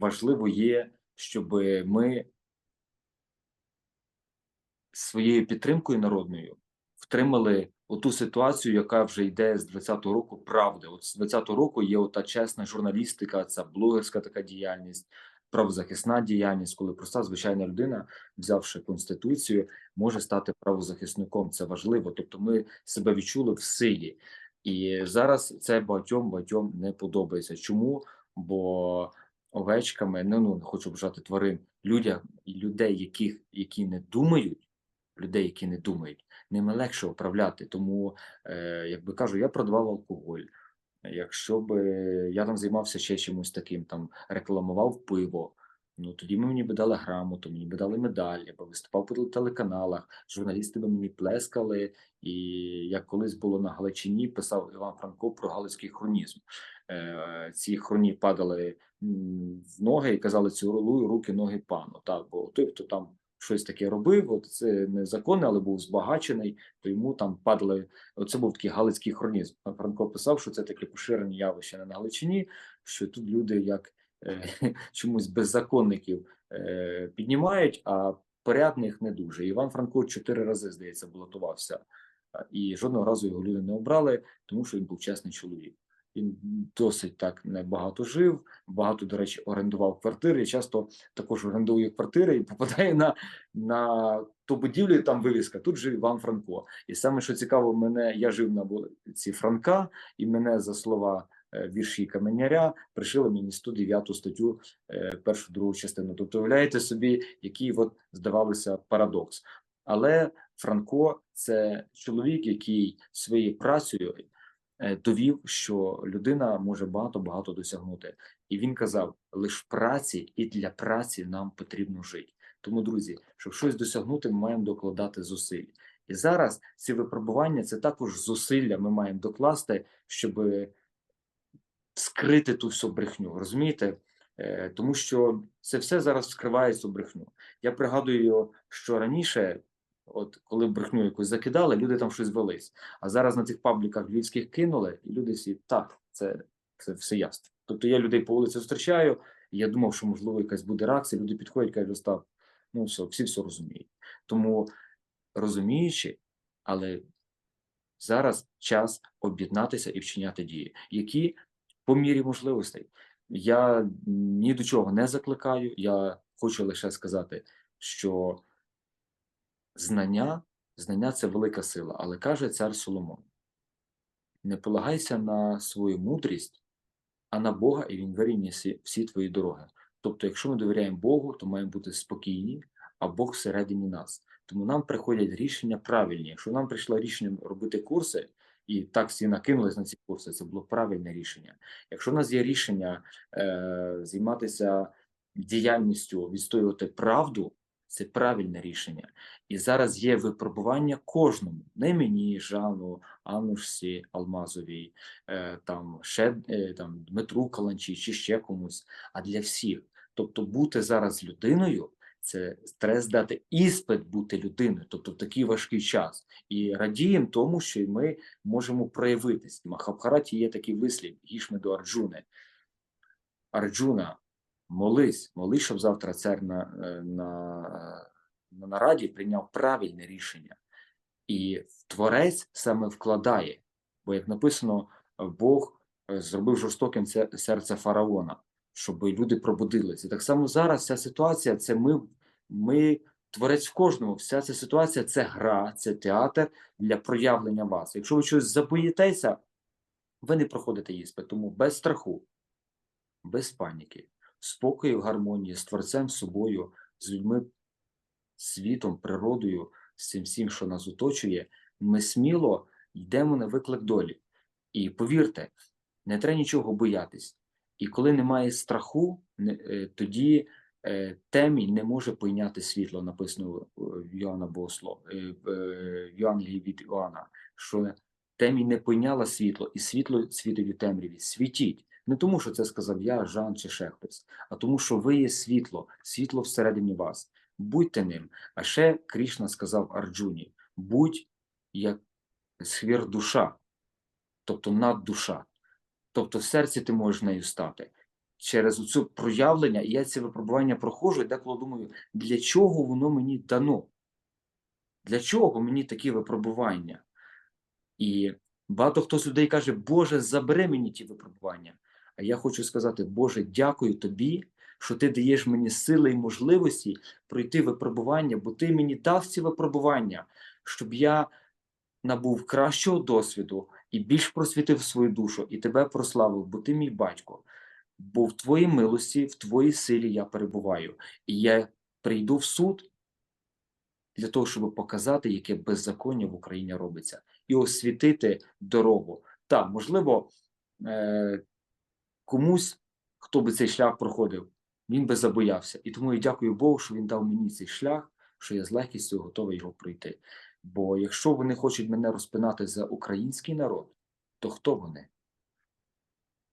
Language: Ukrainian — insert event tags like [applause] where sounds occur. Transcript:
важливо є, щоб ми своєю підтримкою народною втримали оту ситуацію, яка вже йде з 20-го року правди. От з 20-го року є ота чесна журналістика, ця блогерська така діяльність, правозахисна діяльність, коли проста звичайна людина, взявши конституцію, може стати правозахисником. Це важливо. Тобто, ми себе відчули в силі, і зараз це багатьом багатьом не подобається. Чому? Бо овечками, ну, ну не хочу вважати тварин, людям людей, яких які не думають, людей, які не думають, ними легше управляти. Тому, е, якби кажу, я продавав алкоголь. Якщо б я там займався ще чимось таким, там рекламував пиво, ну тоді мені би дали грамоту, мені би дали медаль, я би виступав по телеканалах, журналісти би мені плескали. І як колись було на Галичині, писав Іван Франко про галицький хронізм. Е, Ці хроні падали в ноги і казали цілую руки, ноги пану. Так, бо той, хто там щось таке робив, от це незаконне, але був збагачений, то йому там падали. Оце був такий галицький хронізм. Франко писав, що це таке поширені явище на Галичині, що тут люди як [laughs] чомусь беззаконників е, піднімають, а порядних не дуже. Іван Франко чотири рази, здається, балотувався, і жодного разу його люди не обрали, тому що він був чесний чоловік. Він досить так небагато жив, багато, до речі, орендував квартири. Часто також орендує квартири і попадає на, на ту будівлю, там вивіска. Тут жив Іван Франко. І саме що цікаво, мене я жив на вулиці Франка, і мене за слова е, вірші Каменяря пришили мені 109 статтю, е, першу другу частину. Тобто, уявляєте собі, який от здавалося парадокс. Але Франко це чоловік, який своєю працею е, довів, що людина може багато багато досягнути. І він казав: лише праці і для праці нам потрібно жити. Тому, друзі, щоб щось досягнути, ми маємо докладати зусиль. І зараз ці випробування це також зусилля. Ми маємо докласти, щоб скрити ту всю брехню. Розумієте? Е, Тому що це все зараз скриває цю брехню. Я пригадую, що раніше, от коли брехню якусь закидали, люди там щось велись. А зараз на цих пабліках львівських кинули, і люди всі так, це, це все ясно. Тобто я людей по вулиці зустрічаю, і я думав, що можливо якась буде реакція. Люди підходять, кажуть, Остап, ну все, всі все розуміють. Тому розуміючи, але зараз час об'єднатися і вчиняти дії, які по мірі можливостей. Я ні до чого не закликаю. Я хочу лише сказати, що знання, знання це велика сила, але каже цар Соломон: не полагайся на свою мудрість, а на Бога, і він вирівняє всі, всі твої дороги. Тобто, якщо ми довіряємо Богу, то маємо бути спокійні, а Бог всередині нас. Тому нам приходять рішення правильні. Якщо нам прийшло рішення робити курси, і так всі накинулись на ці курси, це було правильне рішення. Якщо в нас є рішення е, займатися діяльністю, відстоювати правду, це правильне рішення. І зараз є випробування кожному, не мені, Жану, Анушці Алмазовій, е, там ще е, там Дмитру Каланчі чи ще комусь, а для всіх. Тобто бути зараз людиною це треба здати іспит бути людиною, тобто в такий важкий час. І радіємо тому, що ми можемо проявитись. В Махабхараті є такий вислів гішми до Арджуни. Арджуна, молись, молись, щоб завтра цар на, е, на, на нараді прийняв правильне рішення. І творець саме вкладає, бо як написано, Бог е, зробив жорстоким серце фараона, щоб люди пробудилися. Так само зараз ця ситуація це ми, ми творець в кожному. Вся ця ситуація це гра, це театр для проявлення вас. Якщо ви щось забоїтеся, ви не проходите іспит, тому без страху, без паніки, спокою, гармонії з творцем, з собою, з людьми, світом, природою, з цим всім, що нас оточує, ми сміло йдемо на виклик долі. І повірте, не треба нічого боятись. І коли немає страху, е, тоді е, темінь не може пойняти світло, написано в Йоанна е, в е, в Євангелії від Іоанна, що темінь не пойняла світло, і світло світить у темряві. Світіть. Не тому, що це сказав я, Жан чи ще а тому, що ви є світло, світло всередині вас. Будьте ним. А ще Крішна сказав Арджуні: будь як схвір душа, тобто наддуша. Тобто в серці ти можеш нею стати. через це проявлення, і я ці випробування проходжу, і деколи думаю, для чого воно мені дано? Для чого мені такі випробування? І багато хто з людей каже, Боже, забери мені ті випробування. А я хочу сказати, Боже, дякую тобі, що ти даєш мені сили і можливості пройти випробування, бо ти мені дав ці випробування, щоб я набув кращого досвіду і більш просвітив свою душу, і тебе прославив, бо ти мій батько. Бо в твоїй милості, в твоїй силі я перебуваю, і я прийду в суд для того, щоб показати, яке беззаконня в Україні робиться, і освітити дорогу. Так, можливо, е- комусь, хто би цей шлях проходив, він би забоявся. І тому я дякую Богу, що він дав мені цей шлях, що я з легкістю готовий його пройти. Бо якщо вони хочуть мене розпинати за український народ, то хто вони?